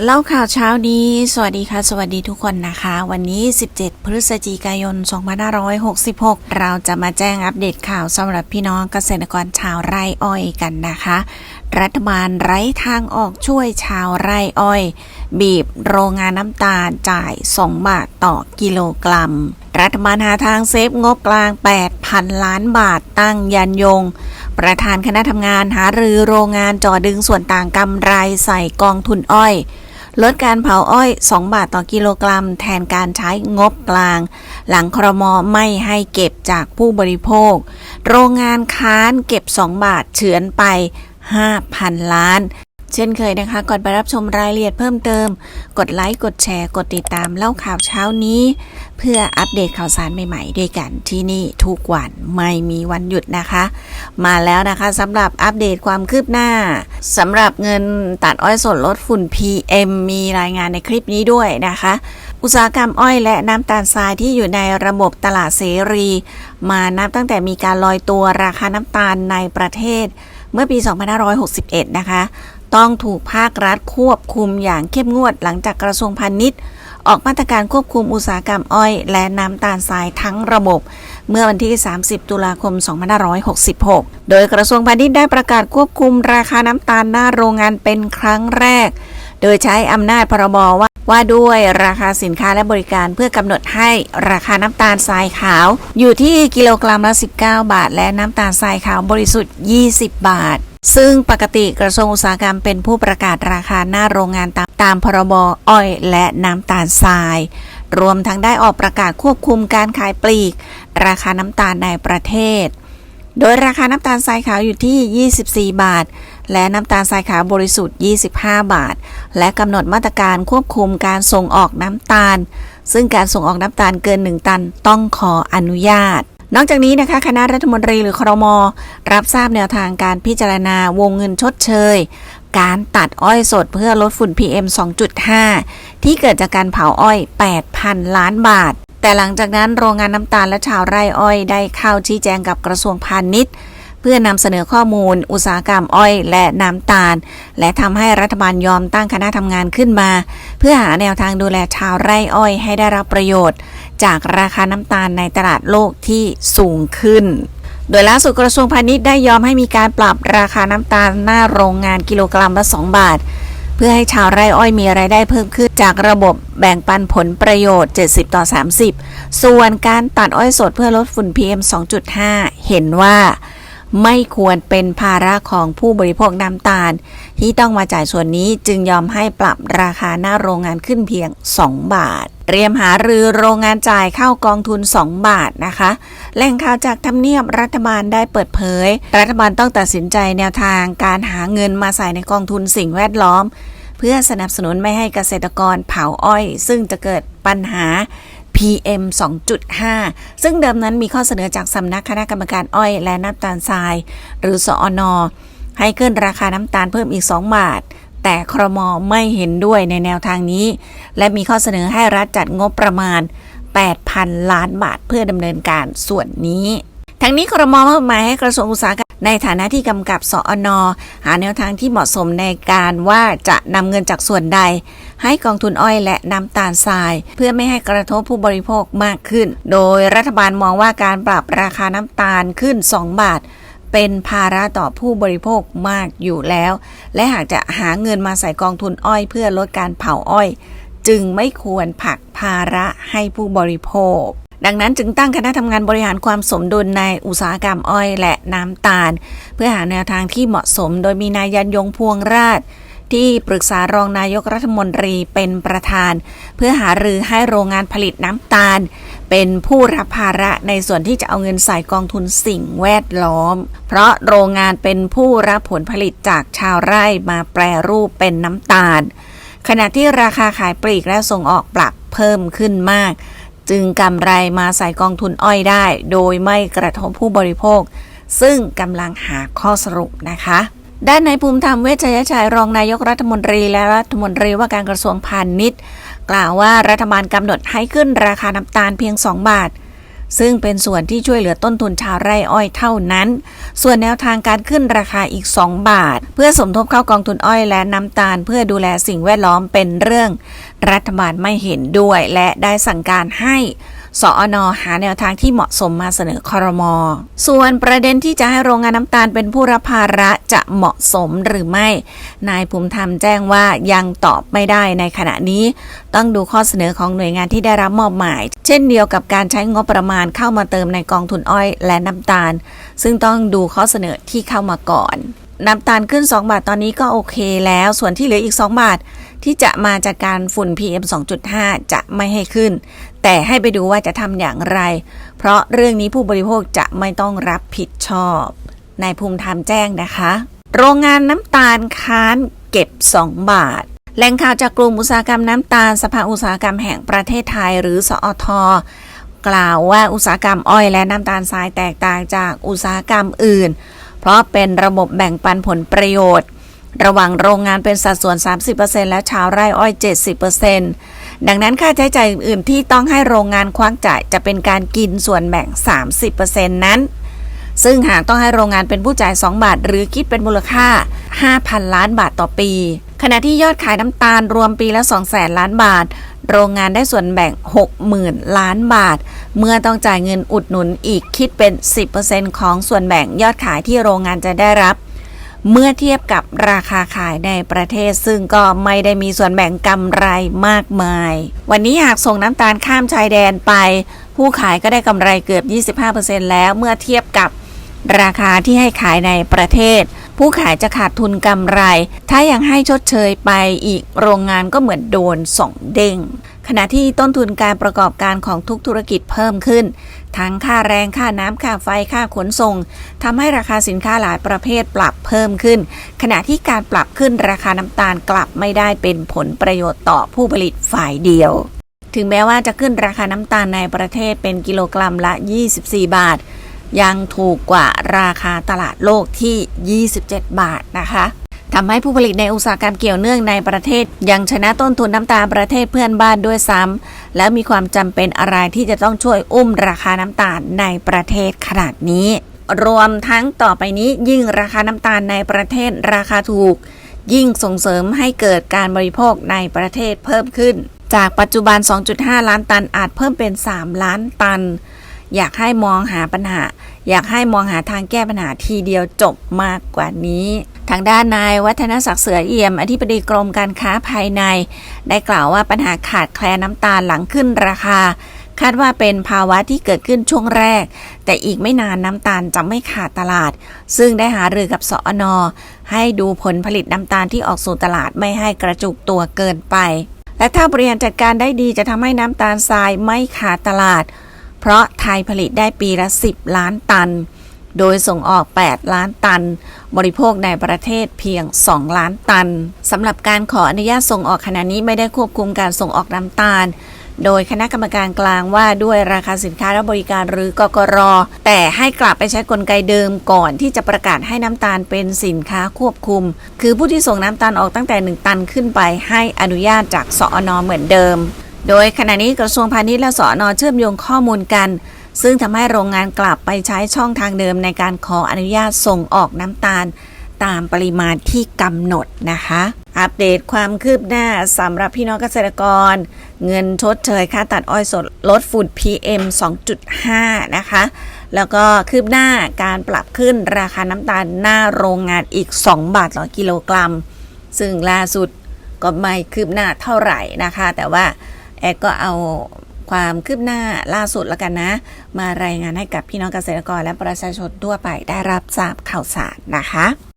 เล่าข่าวเช้านี้ สวัสดีค่ะ สวัสดีทุกคนนะคะ วันนี้ 17 พฤศจิกายน 2566 เราจะมาแจ้งอัปเดตข่าวสำหรับพี่น้องเกษตรกรชาวไร่อ้อยกันนะคะ รัฐบาลไร้ทางออกช่วยชาวไร่อ้อย บีบโรงงานน้ำตาลจ่าย 2 บาทต่อกิโลกรัม รัฐบาลหาทางเซฟงบกลาง 8,000 ล้านบาทตั้งยันยงประธานคณะทำงานหารือโรงงานจ่อดึงส่วนต่างกำไรใส่กองทุนอ้อย ลดการเผาอ้อย 2 บาทต่อกิโลกรัม แทนการใช้งบกลาง หลังครมไม่ให้เก็บจากผู้บริโภค โรงงานค้านเก็บ 2 บาทเฉือนไป 5,000 ล้าน เช่นเคยนะคะ ก่อนไปรับชมรายละเอียดเพิ่มเติม กดไลค์ กดแชร์ กดติดตามเล่าข่าวเช้านี้ เพื่ออัปเดตข่าวสารใหม่ๆ ด้วยกันที่นี่ทุกวันไม่มีวันหยุดนะคะ มาแล้วนะคะสำหรับอัปเดตความคืบหน้าสำหรับเงินตัดอ้อยสดลดฝุ่น PM มีรายงานในคลิปนี้ด้วยนะคะ อุตสาหกรรมอ้อยและน้ำตาลทรายที่อยู่ในระบบตลาดเสรี มานับตั้งแต่มีการลอยตัวราคาน้ำตาลในประเทศ เมื่อปี 2561 นะคะ ต้องถูกภาครัฐควบคุมอย่างเข้มงวดหลังจากกระทรวงพาณิชย์ ออกมาตรการควบคุมอุตสาหกรรมอ้อย และน้ำตาลทรายทั้งระบบ เมื่อวันที่ 30 ตุลาคม 2566 โดยกระทรวงพาณิชย์ได้ประกาศควบคุมราคาน้ำตาลหน้าโรงงานเป็นครั้งแรก โดยใช้อำนาจพรบว่า ว่าด้วยราคาสินค้าและบริการเพื่อกำหนดให้ราคาน้ำตาลทรายขาว อยู่ที่กิโลกรัมละ 19 บาท และน้ำตาลทรายขาวบริสุทธิ์ 20 บาท ซึ่งปกติกระทรวงอุตสาหกรรมเป็นผู้ประกาศราคาหน้าโรงงานตามตามพรบอ้อยและน้ำตาลทราย รวมทั้งได้ออกประกาศควบคุมการขายปลีก ราคาน้ำตาลในประเทศ โดยราคาน้ำตาลทรายขาวอยู่ที่ 24 บาท และน้ำตาลทรายขาวบริสุทธิ์ 25 บาท และกำหนดมาตรการควบคุมการส่งออกน้ำตาล ซึ่งการส่งออกน้ำตาลเกิน 1 ตันต้องขออนุญาตนอกจากนี้นะคะคณะรัฐมนตรีหรือครม รับทราบแนวทางการพิจารณาวงเงินชดเชย การตัดอ้อยสดเพื่อลดฝุ่น PM 2.5 ที่เกิดจากการเผาอ้อย 8,000 ล้านบาท แต่หลังจากนั้นโรงงานน้ำตาลและชาวไร่อ้อยได้เข้าชี้แจงกับกระทรวงพาณิชย์ เพื่อนำเสนอข้อมูล อุตสาหกรรมอ้อยและน้ำตาล และทำให้รัฐบาลยอมตั้งคณะทำงานขึ้นมา เพื่อหาแนวทางดูแลชาวไร่อ้อยให้ได้รับประโยชน์ จากราคาน้ำตาลในตลาดโลกที่สูงขึ้นโดยล่าสุดกระทรวงพาณิชย์ได้ยอมให้มีการปรับราคาน้ำตาลหน้าโรงงานกิโลกรัมละ 2 บาท เพื่อให้ชาวไร่อ้อยมีไรายได้เพิ่มขึ้นจากระบบแบ่งปันผลประโยชน์ 70 ต่อ 30 ส่วนการตัดอ้อยสดเพื่อลดฝุ่น PM 2.5 เห็นว่า ไม่ควรเป็นภาระของผู้บริโภคน้ำตาล ที่ต้องมาจ่ายส่วนนี้จึงยอมให้ปรับราคาหน้าโรงงานขึ้นเพียง 2 บาท เตรียมหารือโรงงานจ่ายเข้ากองทุน 2 บาทนะคะ แหล่งข่าวจากทำเนียบรัฐบาลได้เปิดเผย รัฐบาลต้องตัดสินใจแนวทางการหาเงินมาใส่ในกองทุนสิ่งแวดล้อม เพื่อสนับสนุนไม่ให้เกษตรกรเผาอ้อย ซึ่งจะเกิดปัญหา PM 2.5 ซึ่งเดิมนั้นมีข้อเสนอจากสำนักคณะกรรมการอ้อยและน้ำตาลทราย หรือสอนอให้ขึ้นราคาน้ำตาลเพิ่มอีก 2 บาท แต่ครมไม่เห็นด้วยในแนวทางนี้ และมีข้อเสนอให้รัฐจัดงบประมาณ 8,000 ล้านบาทเพื่อดำเนินการส่วนนี้ทั้งนี้ครมมอบหมายให้กระทรวงอุตสาหกรรม ในฐานะที่กำกับสอนอหาแนวทางที่เหมาะสมในการว่าจะนำเงินจากส่วนใด ให้กองทุนอ้อยและน้ำตาลทราย เพื่อไม่ให้กระทบผู้บริโภคมากขึ้น โดยรัฐบาลมองว่าการปรับราคาน้ำตาลขึ้น 2 บาท เป็นภาระต่อผู้บริโภคมากอยู่แล้ว และหากจะหาเงินมาใส่กองทุนอ้อย เพื่อลดการเผาอ้อย จึงไม่ควรผลักภาระให้ผู้บริโภค ดังนั้นจึงตั้งคณะทำงานบริหารความสมดุลในอุตสาหกรรมอ้อยและน้ำตาล เพื่อหาแนวทางที่เหมาะสม โดยมีนายยันยงพวงราชที่ปรึกษารองนายกรัฐมนตรีเป็นประธาน เพื่อหารือให้โรงงานผลิตน้ำตาล เป็นผู้รับภาระในส่วนที่จะเอาเงินใส่กองทุนสิ่งแวดล้อม เพราะโรงงานเป็นผู้รับผลผลิตจากชาวไร่มาแปรรูปเป็นน้ำตาล ขณะที่ราคาขายปลีกและส่งออกปรับเพิ่มขึ้นมาก จึงกำไรมาใส่กองทุนอ้อยได้ โดยไม่กระทบผู้บริโภค ซึ่งกำลังหาข้อสรุปนะคะ ด้านนายภูมิธรรมเวชยชัยรองนายกรัฐมนตรีและรัฐมนตรีว่าการกระทรวงพาณิชย์ กล่าวว่ารัฐบาลกำหนดให้ขึ้นราคาน้ำตาลเพียง 2 บาท ซึ่งเป็นส่วนที่ช่วยเหลือต้นทุนชาวไร่อ้อยเท่านั้น ส่วนแนวทางการขึ้นราคาอีก 2 บาท เพื่อสมทบเข้ากองทุนอ้อยและน้ำตาล เพื่อดูแลสิ่งแวดล้อมเป็นเรื่อง รัฐบาลไม่เห็นด้วยและได้สั่งการให้ สอนอหาแนวทางที่เหมาะสมมาเสนอคอรมอส่วนประเด็นที่จะให้โรงงานน้ำตาลเป็นผู้รับภาระจะเหมาะสมหรือไม่ นายภูมิธรรมแจ้งว่ายังตอบไม่ได้ในขณะนี้ ต้องดูข้อเสนอของหน่วยงานที่ได้รับมอบหมาย เช่นเดียวกับการใช้งบประมาณเข้ามาเติมในกองทุนอ้อยและน้ำตาล ซึ่งต้องดูข้อเสนอที่เข้ามาก่อน น้ำตาลขึ้น 2 บาทตอนนี้ก็โอเคแล้ว ส่วนที่เหลืออีก 2 บาทที่จะมาจากการฝุ่น PM 2.5 จะไม่ให้ขึ้น แต่ให้ไปดูว่าจะทำอย่างไร เพราะเรื่องนี้ผู้บริโภคจะไม่ต้องรับผิดชอบนายภูมิธรรมแจ้งนะคะ โรงงานน้ำตาลค้านเก็บ 2 บาทแหล่งข่าวจากกลุ่มอุตสาหกรรมน้ำตาลสภาอุตสาหกรรมแห่งประเทศไทยหรือสอทกล่าวว่าอุตสาหกรรมอ้อยและน้ำตาลทรายแตกต่างจากอุตสาหกรรมอื่น เพราะเป็นระบบแบ่งปันผลประโยชน์ ระหว่างโรงงานเป็นสัดส่วน 30%และชาวไร่อ้อย 70%ดังนั้นค่าใช้จ่ายอื่นที่ต้องให้โรงงานควักจ่ายจะเป็นการกินส่วนแบ่ง 30%นั้น ซึ่งหากต้องให้โรงงานเป็นผู้จ่าย 2 บาท หรือคิดเป็นมูลค่า 5,000 ล้านบาทต่อปี ขณะที่ยอดขายน้ำตาลรวมปีละ200,000ล้านบาท โรงงานได้ส่วนแบ่ง 60,000 ล้านบาท เมื่อต้องจ่ายเงินอุดหนุนอีกคิดเป็น 10%ของส่วนแบ่งยอดขายที่โรงงานจะได้รับ เมื่อเทียบกับราคาขายในประเทศ ซึ่งก็ไม่ได้มีส่วนแบ่งกำไรมากมาย วันนี้หากส่งน้ำตาลข้ามชายแดนไป ผู้ขายก็ได้กำไรเกือบ 25%แล้วเมื่อเทียบกับราคาที่ให้ขายในประเทศ ผู้ขายจะขาดทุนกำไร ถ้ายังให้ชดเชยไปอีกโรงงานก็เหมือนโดนสองเด้งขณะที่ต้นทุนการประกอบการของทุกธุรกิจเพิ่มขึ้น ทั้งค่าแรงค่าน้ำค่าไฟค่าขนส่งทำให้ราคาสินค้าหลายประเภทปรับเพิ่มขึ้น ขณะที่การปรับขึ้นราคาน้ำตาลกลับไม่ได้เป็นผลประโยชน์ต่อผู้ผลิตฝ่ายเดียว ถึงแม้ว่าจะขึ้นราคาน้ำตาลในประเทศเป็นกิโลกรัมละ 24 บาท ยังถูกกว่าราคาตลาดโลกที่ 27 บาทนะคะทำให้ผู้ผลิตในอุตสาหกรรมเกี่ยวเนื่องในประเทศ ยังชนะต้นทุนน้ำตาลประเทศเพื่อนบ้านด้วยซ้ำแล้วมีความจำเป็นอะไรที่จะต้องช่วยอุ้มราคาน้ำตาลในประเทศขนาดนี้ รวมทั้งต่อไปนี้ยิ่งราคาน้ำตาลในประเทศราคาถูก ยิ่งส่งเสริมให้เกิดการบริโภคในประเทศเพิ่มขึ้น จากปัจจุบัน 2.5 ล้านตันอาจเพิ่มเป็น 3 ล้านตัน อยากให้มองหาปัญหา อยากให้มองหาทางแก้ปัญหาทีเดียวจบมากกว่านี้ ทางด้านนายวัฒนศักดิ์เสือเอี่ยม อธิบดีกรมการค้าภายใน ได้กล่าวว่าปัญหาขาดแคลนน้ำตาลหลังขึ้นราคา คาดว่าเป็นภาวะที่เกิดขึ้นช่วงแรก แต่อีกไม่นานน้ำตาลจะไม่ขาดตลาด ซึ่งได้หารือกับสอนอให้ดูผลผลิตน้ำตาลที่ออกสู่ตลาดไม่ให้กระจุกตัวเกินไปและถ้าบริหารจัดการได้ดีจะทำให้น้ำตาลทรายไม่ขาดตลาด เพราะไทยผลิตได้ปีละ 10 ล้านตัน โดยส่งออก 8 ล้านตัน บริโภคในประเทศเพียง 2 ล้านตันสำหรับการขออนุญาตส่งออกขณะนี้ไม่ได้ควบคุมการส่งออกน้ำตาล โดยคณะกรรมการกลางว่าด้วยราคาสินค้าและบริการหรือกกร แต่ให้กลับไปใช้กลไกเดิมก่อนที่จะประกาศให้น้ำตาลเป็นสินค้าควบคุม คือผู้ที่ส่งน้ำตาลออกตั้งแต่ 1 ตันขึ้นไปให้อนุญาตจากสอนอเหมือนเดิม โดยขณะนี้กระทรวงพาณิชย์และสอนอเชื่อมโยงข้อมูลกัน ซึ่งทำให้โรงงานกลับไปใช้ช่องทางเดิมในการขออนุญาตส่งออกน้ำตาล ตามปริมาณที่กำหนดนะคะ อัปเดตความคืบหน้าสำหรับพี่น้องเกษตรกร เงินชดเชยค่าตัดอ้อยสดลดฝุ่น PM 2.5 นะคะ แล้วก็คืบหน้าการปรับขึ้นราคาน้ำตาลหน้าโรงงานอีก 2 บาทต่อกิโลกรัม ซึ่งล่าสุดก็ไม่คืบหน้าเท่าไหร่นะคะ แต่ว่า แอดก็เอาความคืบหน้าล่าสุดแล้วกันนะ มารายงานให้กับพี่น้องเกษตรกรและประชาชนทั่วไปได้รับทราบข่าวสารนะคะ